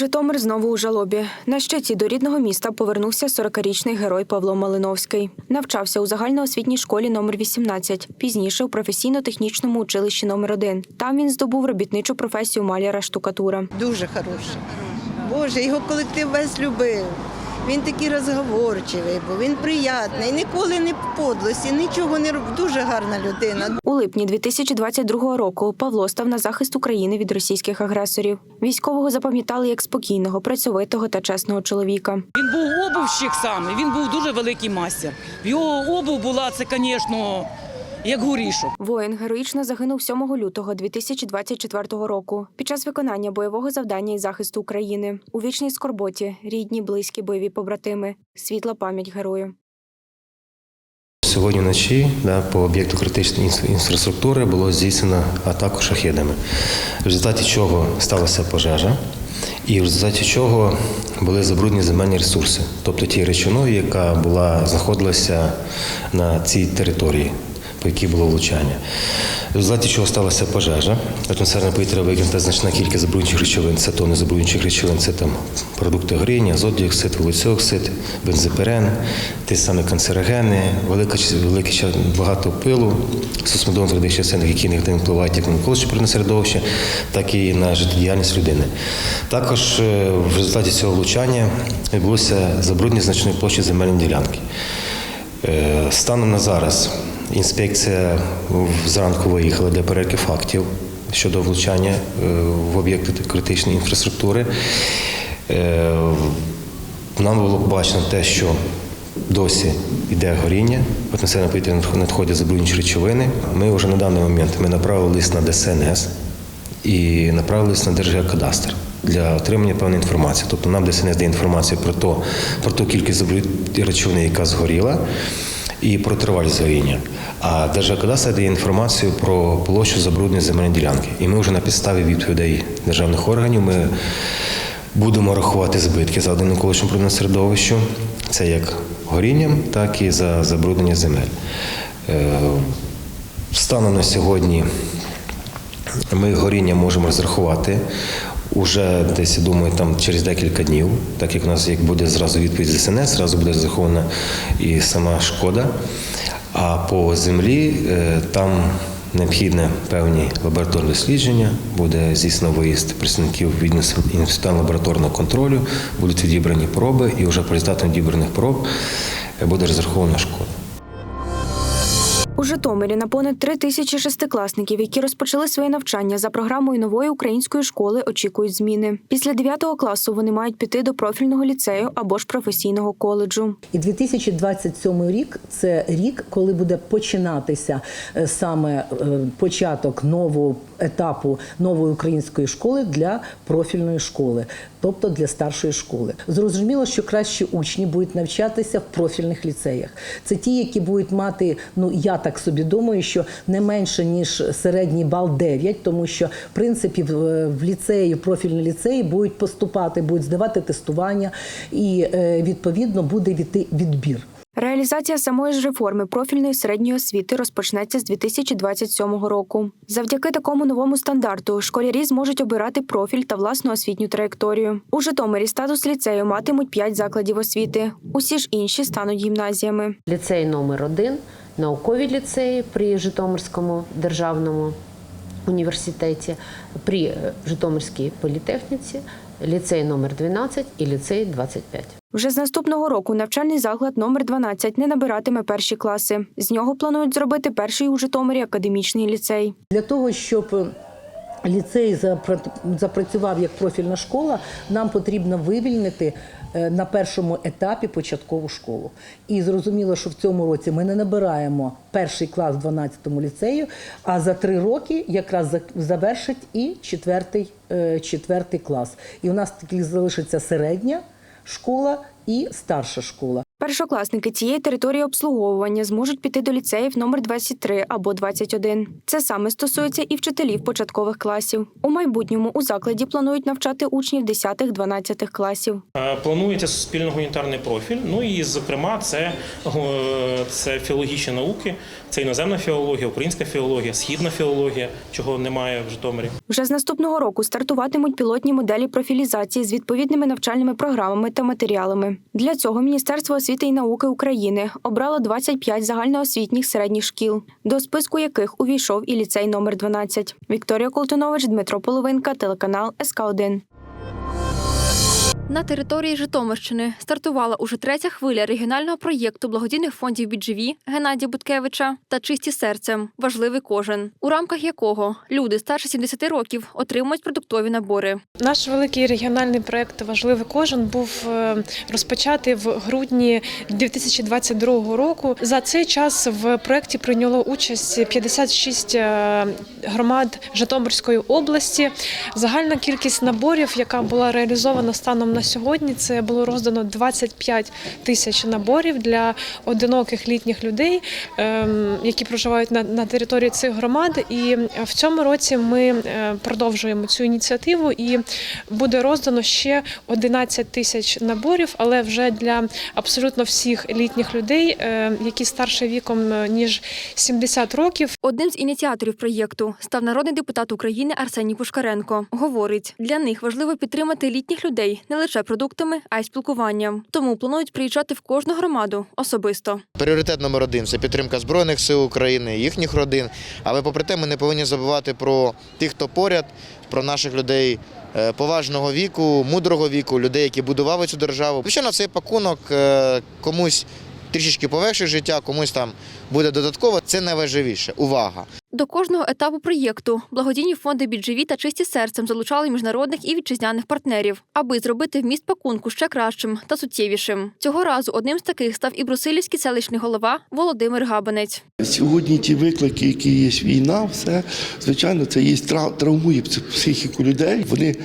Житомир знову у жалобі. На щиті до рідного міста повернувся 40-річний герой Павло Малиновський. Навчався у загальноосвітній школі номер 18, пізніше у професійно-технічному училищі номер 1 Там він здобув робітничу професію маляра штукатура. Дуже хороший. Боже, його колектив весь любив. Він такий розговорчивий, був, він приятний, ніколи не в подлості, нічого не робив. Дуже гарна людина. У липні 2022 року Павло став на захист України від російських агресорів. Військового запам'ятали як спокійного, працьовитого та чесного чоловіка. Він був обувщик саме, він був дуже великий мастер. В його обув була це, звісно, як горішок. Воїн героїчно загинув 7 лютого 2024 року під час виконання бойового завдання із захисту України. У вічній скорботі рідні, близькі, бойові побратими. Світла пам'ять герою. Сьогодні вночі да, по об'єкту критичної інфраструктури було здійснено атаку шахедами, в результаті чого сталася пожежа, і в результаті чого були забруднені земельні ресурси, тобто ті речовиною, яка була знаходилася на цій території, по якій було влучання. В результаті чого сталася пожежа. Атмосферне повітря викинута значна кількість забруднюючих речовин. Це тони забруднюючих речовин, це там продукти горіння, азот-діоксид, вуглецеоксид, бензопирен, ті самі канцерогени, велика велике багато пилу, сусмодон твердих частин, які негативно впливають як на навколишнє природне середовище, так і на життєдіяльність людини. Також е, в результаті цього влучання відбулося забруднення значної площі земельної ділянки. Е, Станом на зараз інспекція зранку виїхала для перевірки фактів щодо влучання е, в об'єкти критичної інфраструктури. Е, Нам було побачено те, що досі йде горіння, атмосферне повітря надходять забруднюючі речовини. Ми вже на даний момент ми направили лист на ДСНС і направили лист на Держгеокадастр для отримання певної інформації. Тобто нам ДСНС дає інформацію про, то, про ту кількість речовини, яка згоріла, і про тривалість горіння. А Держгеокадастр дає інформацію про площу забруднення земельної ділянки. І ми вже на підставі відповідей державних органів ми будемо рахувати збитки за один навколишньому природному середовищу. Це як горінням, так і за забруднення земель. Е, Станом на сьогодні ми горіння можемо розрахувати уже десь, я думаю, там через декілька днів, так як у нас як буде зразу відповідь з зразу буде зарахована і сама шкода. А по землі е, там необхідне певні лабораторні дослідження, буде здійснено виїзд представників від інституту лабораторного контролю, будуть відібрані проби, і вже по результатам відібраних проб е, буде розрахована шкода. Житомирі на понад три тисячі шестикласників, які розпочали своє навчання за програмою нової української школи, очікують зміни. Після 9 класу вони мають піти до профільного ліцею або ж професійного коледжу. І 2027 рік це рік, коли буде починатися е, саме е, початок нового етапу нової української школи для профільної школи, тобто для старшої школи. Зрозуміло, що кращі учні будуть навчатися в профільних ліцеях. Це ті, які будуть мати, ну я так собі думаю, що не менше ніж середній бал 9, тому що в принципі в, ліцеї, профільні ліцеї будуть поступати, будуть здавати тестування, і е, відповідно буде відбір. Реалізація самої ж реформи профільної середньої освіти розпочнеться з 2027 року. Завдяки такому новому стандарту школярі зможуть обирати профіль та власну освітню траєкторію. У Житомирі статус ліцею матимуть 5 закладів освіти. Усі ж інші стануть гімназіями. Ліцей номер 1 наукові ліцеї при Житомирському державному університеті, при е, Житомирській політехніці, ліцей номер 12 і ліцей 25. Вже з наступного року навчальний заклад номер 12 не набиратиме перші класи. З нього планують зробити перший у Житомирі академічний ліцей. Для того, щоб ліцей запра- запрацював як профільна школа, нам потрібно вивільнити е, на першому етапі початкову школу. І зрозуміло, що в цьому році ми не набираємо перший клас в 12-му ліцею, а за три роки якраз завершить і четвертий, е, четвертий клас. І у нас тільки залишиться середня школа і старша школа. Першокласники цієї території обслуговування зможуть піти до ліцеїв номер 23 або 21. Це саме стосується і вчителів початкових класів. У майбутньому у закладі планують навчати учнів 10-12 класів. Е, Планується суспільно-гуманітарний профіль. Ну і зокрема, це, е, це філологічні науки, це іноземна філологія, українська філологія, східна філологія, чого немає в Житомирі. Вже з наступного року стартуватимуть пілотні моделі профілізації з відповідними навчальними програмами та матеріалами. Для цього Міністерство освіти і науки України обрало 25 загальноосвітніх середніх шкіл, до списку яких увійшов і ліцей номер 12. Вікторія Колтунович, Дмитро Половинка, телеканал СК 1 На території Житомирщини стартувала уже третя хвиля регіонального проєкту благодійних фондів «Бідживі» Геннадія Буткевича та Чисті серцем важливий кожен, у рамках якого люди старше 70 років отримують продуктові набори. Наш великий регіональний проект Важливий кожен був е, розпочатий в грудні 2022 року. За цей час в проєкті прийняло участь 56 е, громад Житомирської області. Загальна кількість наборів, яка була реалізована станом на сьогодні, це було роздано 25 тисяч наборів для одиноких літніх людей, ем, які проживають на, на території цих громад. І в цьому році ми е, продовжуємо цю ініціативу і буде роздано ще 11 тисяч наборів, але вже для абсолютно всіх літніх людей, е, які старше віком е, ніж 70 років. Одним з ініціаторів проєкту став народний депутат України Арсеній Пушкаренко. Говорить, для них важливо підтримати літніх людей не лише продуктами, а й спілкуванням. Тому планують приїжджати в кожну громаду особисто. Пріоритет номер один це підтримка Збройних сил України, їхніх родин. Але попри те, ми не повинні забувати про тих, хто поряд, про наших людей е, поважного віку, мудрого віку, людей, які будували цю державу. Звичайно, цей пакунок е, комусь трішечки полегшить життя, комусь там буде додатково. Це найважливіше. Увага! До кожного етапу проєкту благодійні фонди «Бідживі» та чисті серцем залучали міжнародних і вітчизняних партнерів, аби зробити вміст пакунку ще кращим та суттєвішим. Цього разу одним з таких став і брусилівський селищний голова Володимир Габанець. Сьогодні ті виклики, які є війна, все звичайно, це є тра- травмує психіку людей. Вони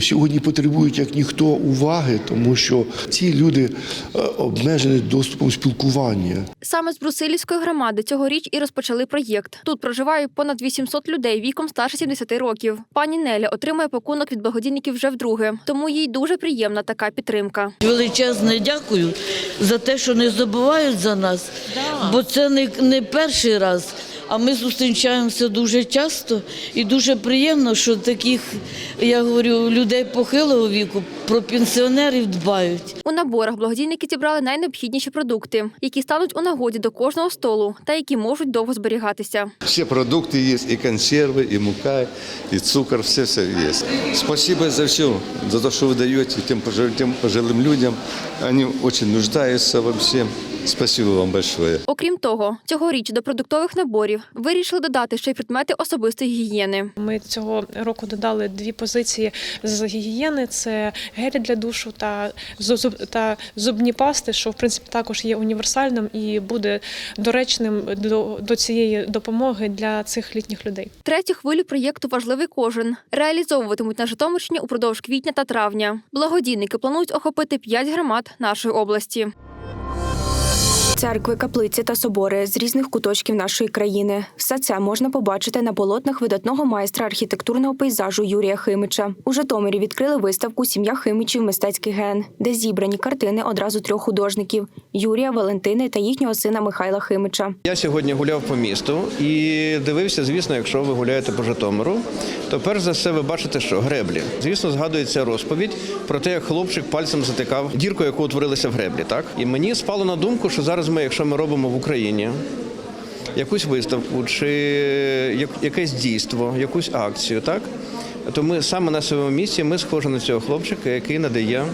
сьогодні потребують як ніхто уваги, тому що ці люди е, обмежені доступом спілкування. Саме з Брусилівської громади цьогоріч і розпочали проєкт. Тут проживає понад 800 людей віком старше 70 років. Пані Неля отримує пакунок від благодійників вже вдруге, тому їй дуже приємна така підтримка. Величезне дякую за те, що не забувають за нас, бо це не, не перший раз. А ми зустрічаємося дуже часто і дуже приємно, що таких, я говорю, людей похилого віку про пенсіонерів дбають. У наборах благодійники зібрали найнеобхідніші продукти, які стануть у нагоді до кожного столу та які можуть довго зберігатися. Все продукты есть, и консервы, и мука, и цукор, все-все есть. Спасибо за все, за то, что вы даете тем, пожи- тем пожилым людям. Они очень нуждаются во всем. Спасибо вам большое. Окрім того, цьогоріч до продуктових наборів вирішили додати ще й предмети особистої гігієни. Ми цього року додали дві позиції з гігієни: це гелі для душу та та зубні пасти, що в принципі також є універсальним і буде доречним до, до цієї допомоги для цих літніх людей. Третю хвилю проєкту Важливий кожен реалізовуватимуть на Житомирщині упродовж квітня та травня. Благодійники планують охопити 5 громад нашої області. Церкви, каплиці та собори з різних куточків нашої країни. Все це можна побачити на полотнах видатного майстра архітектурного пейзажу Юрія Химича. У Житомирі відкрили виставку Сім'я Химичів Мистецький ген, де зібрані картини одразу трьох художників Юрія, Валентини та їхнього сина Михайла Химича. Я сьогодні гуляв по місту і дивився, звісно, якщо ви гуляєте по Житомиру, то перш за все ви бачите, що греблі. Звісно, згадується розповідь про те, як хлопчик пальцем затикав дірку, яку утворилася в греблі. Так і мені спало на думку, що зараз ми, якщо ми робимо в Україні. Якусь виставку чи якесь дійство, якусь акцію, так то ми саме на своєму місці ми схожі на цього хлопчика, який надає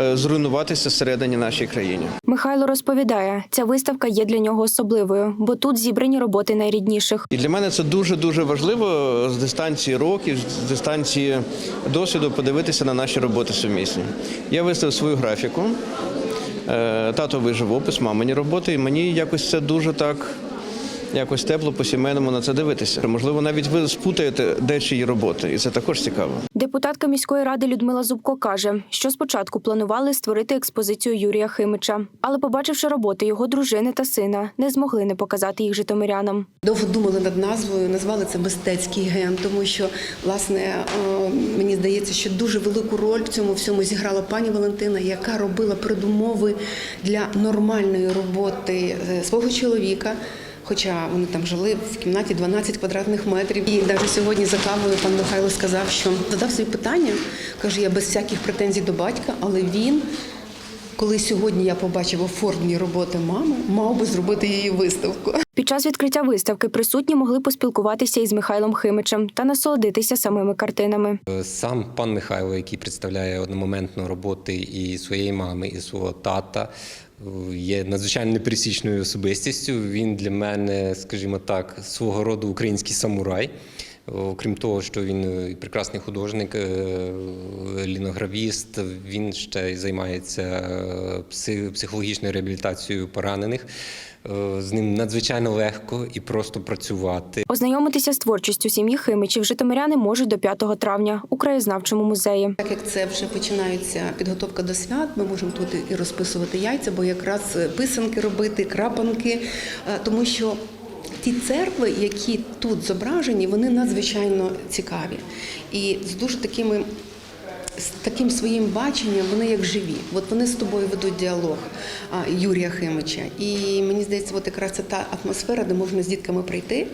е, зруйнуватися всередині нашій країні. Михайло розповідає, ця виставка є для нього особливою, бо тут зібрані роботи найрідніших. І для мене це дуже дуже важливо з дистанції років, з дистанції досвіду подивитися на наші роботи сумісні. Я виставив свою графіку, е, вижив опис мамині роботи, і мені якось це дуже так якось тепло по-сімейному на це дивитися. Можливо, навіть ви спутаєте дечії роботи, і це також цікаво. Депутатка міської ради Людмила Зубко каже, що спочатку планували створити експозицію Юрія Химича, але, побачивши роботи його дружини та сина, не змогли не показати їх житомирянам. Довго думали над назвою, назвали це мистецький ген, тому що власне е, мені здається, що дуже велику роль в цьому всьому зіграла пані Валентина, яка робила передумови для нормальної роботи е, свого чоловіка. Хоча вони там жили в кімнаті 12 квадратних метрів. І навіть сьогодні за кавою пан Михайло сказав, що задав собі питання, каже, я без всяких претензій до батька, але він, коли сьогодні я побачив оформлені роботи мами, мав би зробити її виставку. Під час відкриття виставки присутні могли поспілкуватися із Михайлом Химичем та насолодитися самими картинами. Сам пан Михайло, який представляє одномоментно роботи і своєї мами, і свого тата, є надзвичайно непересічною особистістю. Він для мене, скажімо так, свого роду український самурай. Окрім того, що він е, прекрасний художник, е, ліногравіст, він ще й займається е, психологічною реабілітацією поранених. З ним надзвичайно легко і просто працювати. Ознайомитися з творчістю сім'ї Химичів житомиряни можуть до 5 травня у краєзнавчому музеї. Так як це вже починається підготовка до свят, ми можемо тут і розписувати яйця, бо якраз писанки робити, крапанки, тому що. Ті церкви, які тут зображені, вони надзвичайно цікаві і з дуже такими з таким своїм баченням вони як живі. От вони з тобою ведуть діалог Юрія Химича. І мені здається, от якраз це та атмосфера, де можна з дітками прийти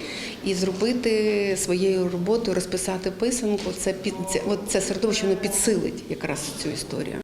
і зробити своєю роботою, розписати писанку. Це під це, от це середовище воно підсилить якраз цю історію.